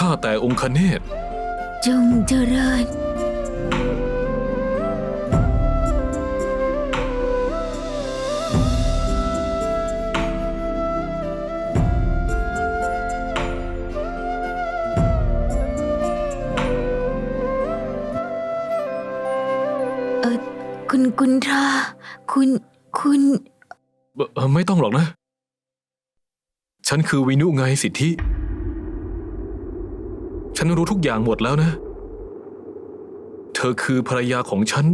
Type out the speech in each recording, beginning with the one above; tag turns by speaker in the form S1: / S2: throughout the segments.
S1: ข้าแต่องค์คเนศ
S2: จงเจริญ เออคุณกุนทรา คุณ คุณ
S1: เอ่อเอ่อไม่ต้องหรอกนะ ฉันคือวินุไงสิทธิ ฉันรู้ทุกอย่างหมดแล้วนะ เธอคือภรรยาของฉัน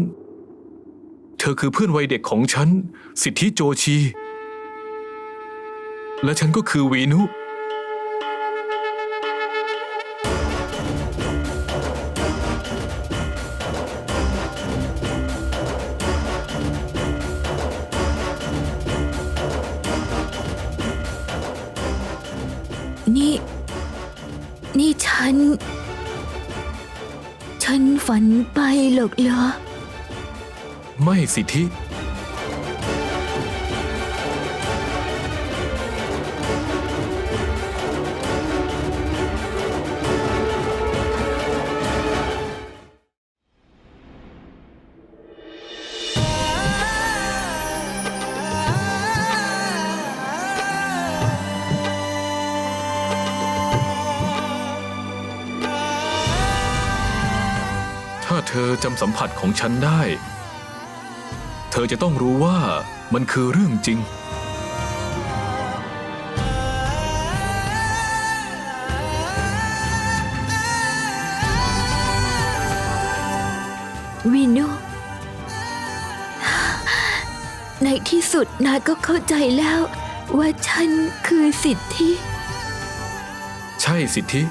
S1: เธอคือเพื่อนวัยเด็กของฉัน สิทธิโจชี และฉันก็คือวีนุ
S2: นี่ฉัน ฉันฝันไปหรอกเหรอ
S1: ไม่สิทธิ เธอจำสัมผัสของฉันได้ เธอจะต้องรู้ว่ามันคือเรื่องจริง
S2: วินุ ในที่สุดนายก็เข้าใจแล้วว่าฉันคือสิทธิ
S1: ใช่สิทธิ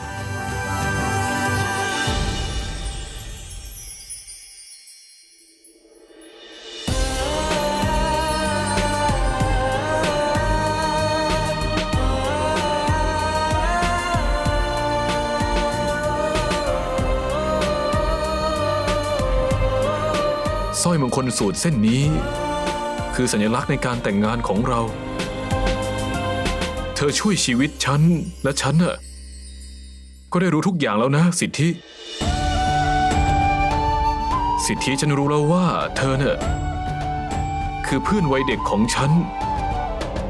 S1: สร้อยมงคลสูตรเส้นนี้ คือสัญลักษณ์ในการแต่งงานของเรา เธอช่วยชีวิตฉัน และฉันน่ะก็ได้รู้ทุกอย่างแล้วนะ สิทธิ สิทธิฉันรู้แล้วว่า เธอเนี่ยคือเพื่อนวัยเด็กของฉัน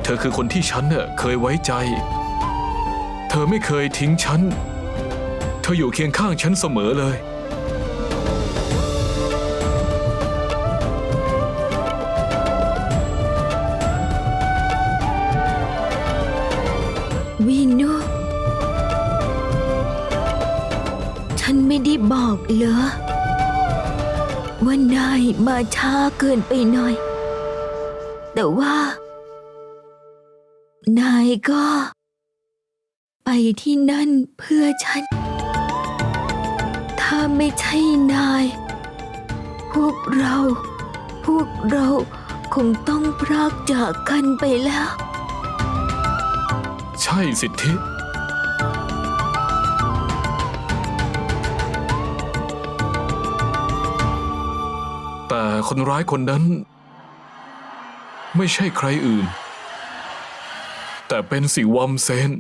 S1: เธอคือคนที่ฉันเนี่ยเคยไว้ใจ เธอไม่เคยทิ้งฉัน เธออยู่เคียงข้างฉันเสมอเลย
S2: ฉันไม่ได้บอกเหรอว่านายมาช้าเกินไปหน่อย แต่ว่า นายก็ ไปที่นั่นเพื่อฉัน ถ้าไม่ใช่นาย พวกเรา พวกเราคงต้องพรากจากกันไปแล้ว
S1: ใช่สิทธิ คนร้ายคนนั้น ไม่ใช่ใครอื่น แต่เป็นสิวัมเซน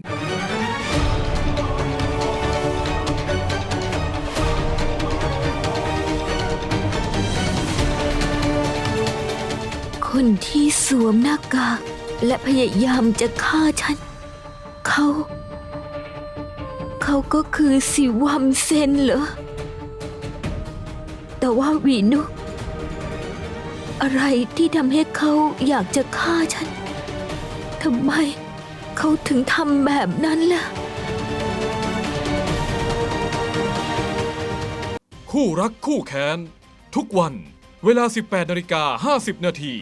S2: คนที่สวมหน้ากากและพยายามจะฆ่าฉัน เขา เขาก็คือสิวัมเซนเหรอ แต่ว่าวีนุ อะไรที่ทำให้เขาอยากจะฆ่าฉันทำไมเขาถึงทำแบบนั้นล่ะ
S1: คู่รักคู่แค้น ทุกวัน เวลา 18นาฬิกา50 นาที